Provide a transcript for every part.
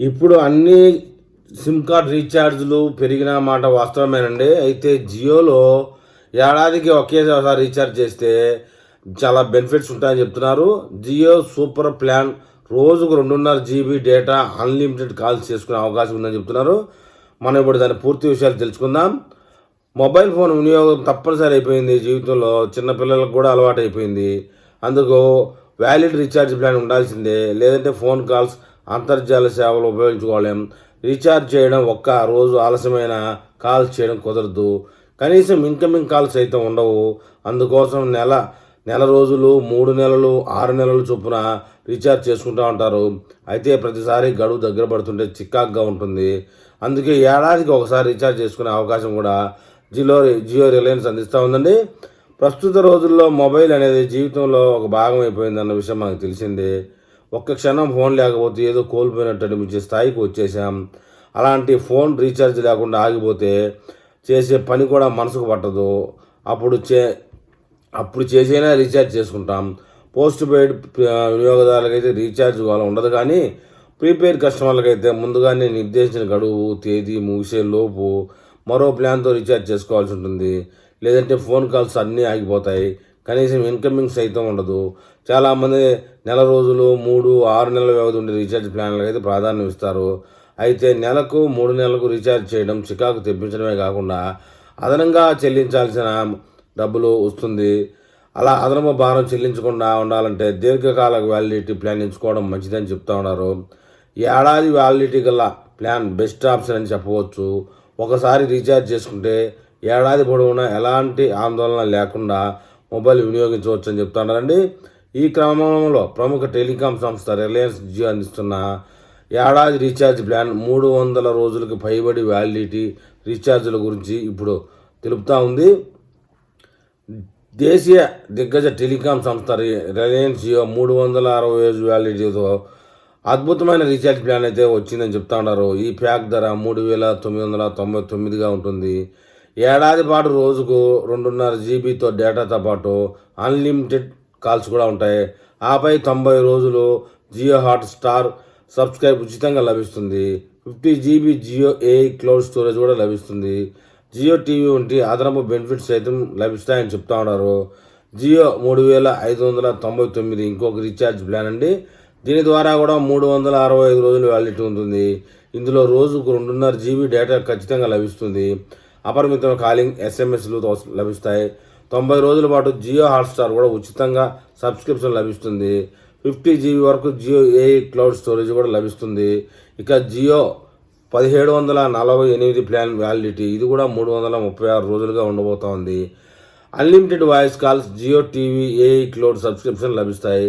ఇప్పుడు అన్ని SIM card రీఛార్జ్లు పెరిగిన మాట వాస్తవమేనండి. అయితే జియోలో ఏడాదికి ఒకేసారి రీఛార్జ్ చేస్తే చాలా బెనిఫిట్స్ ఉంటాయని చెప్తున్నారు. జియో సూపర్ ప్లాన్ రోజుకు రెండున్నర జీబీ డేటా అన్లిమిటెడ్ కాల్స్ చేసుకునే అవకాశం ఉందని చెప్తున్నారు. మనం ఇప్పుడు దాని పూర్తి విషయాలు తెలుసుకుందాం. మొబైల్ ఫోన్ వినియోగం తప్పనిసరి అయిపోయింది జీవితంలో. చిన్నపిల్లలకు కూడా అలవాటు అయిపోయింది. అందుకు వ్యాలిడ్ రీఛార్జ్ ప్లాన్ ఉండాల్సిందే. లేదంటే ఫోన్ కాల్స్ అంతర్జాల సేవలు ఉపయోగించుకోలేం. రీఛార్జ్ చేయడం ఒక్క రోజు ఆలస్యమైన కాల్స్ చేయడం కుదరదు. కనీసం ఇన్కమింగ్ కాల్స్ అయితే ఉండవు. అందుకోసం నెల నెల రోజులు మూడు నెలలు ఆరు నెలలు చొప్పున రీఛార్జ్ చేసుకుంటూ ఉంటారు. అయితే ప్రతిసారి గడువు దగ్గర పడుతుంటే చిక్కాగ్గా ఉంటుంది. అందుకే ఏడాదికి ఒకసారి రీఛార్జ్ చేసుకునే అవకాశం కూడా జియో జియో రిలయన్స్ అందిస్తూ ఉందండి. ప్రస్తుత రోజుల్లో మొబైల్ అనేది జీవితంలో ఒక భాగం అయిపోయిందన్న విషయం మనకు తెలిసిందే. ఒక్క క్షణం ఫోన్ లేకపోతే ఏదో కోల్పోయినట్టు అనిపించే స్థాయికి వచ్చేసాం అలాంటి ఫోన్ రీఛార్జ్ లేకుండా ఆగిపోతే చేసే పని కూడా మనసుకు పట్టదు. అప్పుడు చే అప్పుడు చేసైనా రీఛార్జ్ చేసుకుంటాం. పోస్ట్ పెయిడ్ వినియోగదారులకైతే రీఛార్జ్ వాళ్ళ ఉండదు కానీ ప్రీపెయిడ్ కస్టమర్లకైతే ముందుగానే నిర్దేశించిన గడువు తేదీ ముగిసే లోపు మరో ప్లాన్తో రీఛార్జ్ చేసుకోవాల్సి ఉంటుంది. లేదంటే ఫోన్ కాల్స్ అన్నీ ఆగిపోతాయి. కనీసం ఇన్కమింగ్ సైతం ఉండదు. చాలామంది నెల రోజులు మూడు ఆరు నెలల వ్యవధి ఉండే రీఛార్జ్ ప్లాన్లకు అయితే ప్రాధాన్యం ఇస్తారు. అయితే నెలకు మూడు నెలలకు రీఛార్జ్ చేయడం చికాకు తెప్పించడమే కాకుండా అదనంగా చెల్లించాల్సిన డబ్బులు వస్తుంది. అలా అదనపు భారం చెల్లించకుండా ఉండాలంటే దీర్ఘకాల వ్యాలిడిటీ ప్లాన్ ఎంచుకోవడం మంచిదని చెప్తా ఉన్నారు. ఏడాది వ్యాలిడిటీ గల ప్లాన్ బెస్ట్ ఆప్షన్ అని చెప్పవచ్చు. ఒకసారి రీఛార్జ్ చేసుకుంటే ఏడాది పొడవునా ఎలాంటి ఆందోళన లేకుండా మొబైల్ వినియోగించవచ్చు అని చెప్తున్నారండి ఈ క్రమంలో ప్రముఖ టెలికాం సంస్థ రిలయన్స్ జియో అందిస్తున్న ఏడాది రీఛార్జ్ ప్లాన్ మూడు వందల రోజులకు పైబడి వ్యాలిడిటీ రీఛార్జ్ల గురించి ఇప్పుడు తెలుపుతా ఉంది. దేశీయ దిగ్గజ టెలికాం సంస్థ రిలయన్స్ జియో మూడు వందల అరవై రోజు వ్యాలిడిటీతో అద్భుతమైన రీఛార్జ్ ప్లాన్ అయితే వచ్చిందని చెప్తా ఉన్నారు ఈ ప్యాక్ ధర మూడు వేల తొమ్మిది వందల తొంభై తొమ్మిదిగా ఉంటుంది. ఏడాది పాటు రోజుకు రెండున్నర జీబీతో డేటాతో పాటు అన్లిమిటెడ్ కాల్స్ కూడా ఉంటాయి. ఆపై తొంభై రోజులు జియో హాట్ స్టార్ సబ్స్క్రైబ్ ఉచితంగా లభిస్తుంది. Fifty GB Jio A cloud storage కూడా లభిస్తుంది. జియో టీవీ వంటి అదనపు బెనిఫిట్స్ సైతం లభిస్తాయని చెప్తా ఉన్నారు. జియో మూడు వేల ఐదు వందల తొంభై తొమ్మిది ఇంకొక రీఛార్జ్ ప్లాన్ అండి. దీని ద్వారా కూడా మూడు వందల అరవై ఐదు రోజులు వ్యాలిడిటీ ఉంటుంది. ఇందులో రోజుకు రెండున్నర జీబీ డేటా ఖచ్చితంగా లభిస్తుంది. అపరిమితం కాలింగ్ ఎస్ఎంఎస్లు లభిస్తాయి. తొంభై రోజుల పాటు జియో హాట్స్టార్ కూడా ఉచితంగా సబ్స్క్రిప్షన్ లభిస్తుంది. ఫిఫ్టీ జీబీ వరకు జియో ఏఐ క్లౌడ్ స్టోరేజ్ కూడా లభిస్తుంది. ఇక జియో పదిహేడు వందల నలభై ఎనిమిది ప్లాన్ వ్యాలిడిటీ. ఇది కూడా మూడు వందల ముప్పై ఆరు రోజులుగా ఉండబోతోంది. Unlimited voice calls Jio TV AI cloud subscription లభిస్తాయి.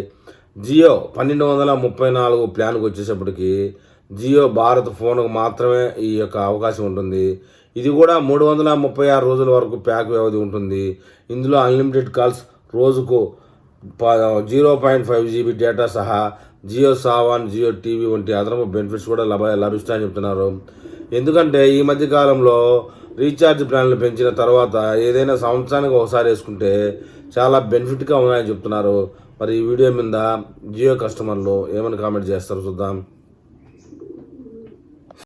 జియో పన్నెండు వందల ముప్పై నాలుగు ప్లాన్కి వచ్చేసప్పటికీ జియో భారత్ ఫోన్కు మాత్రమే ఈ యొక్క అవకాశం ఉంటుంది. ఇది కూడా మూడు వందల ముప్పై ఆరు రోజుల వరకు ప్యాక్ వ్యవధి ఉంటుంది. ఇందులో అన్లిమిటెడ్ కాల్స్ రోజుకు zero point five GB data సహా జియో సావాన్ జియో టీవీ వంటి అదనపు బెనిఫిట్స్ కూడా లభ లభిస్తాయని చెప్తున్నారు. ఎందుకంటే ఈ మధ్య కాలంలో రీఛార్జ్ ప్లాన్లు పెంచిన తర్వాత ఏదైనా సంవత్సరానికి ఒకసారి వేసుకుంటే చాలా బెనిఫిట్గా ఉన్నాయని చెప్తున్నారు. మరి ఈ వీడియో మీద జియో కస్టమర్లు ఏమైనా కామెంట్ చేస్తారు చూద్దాం.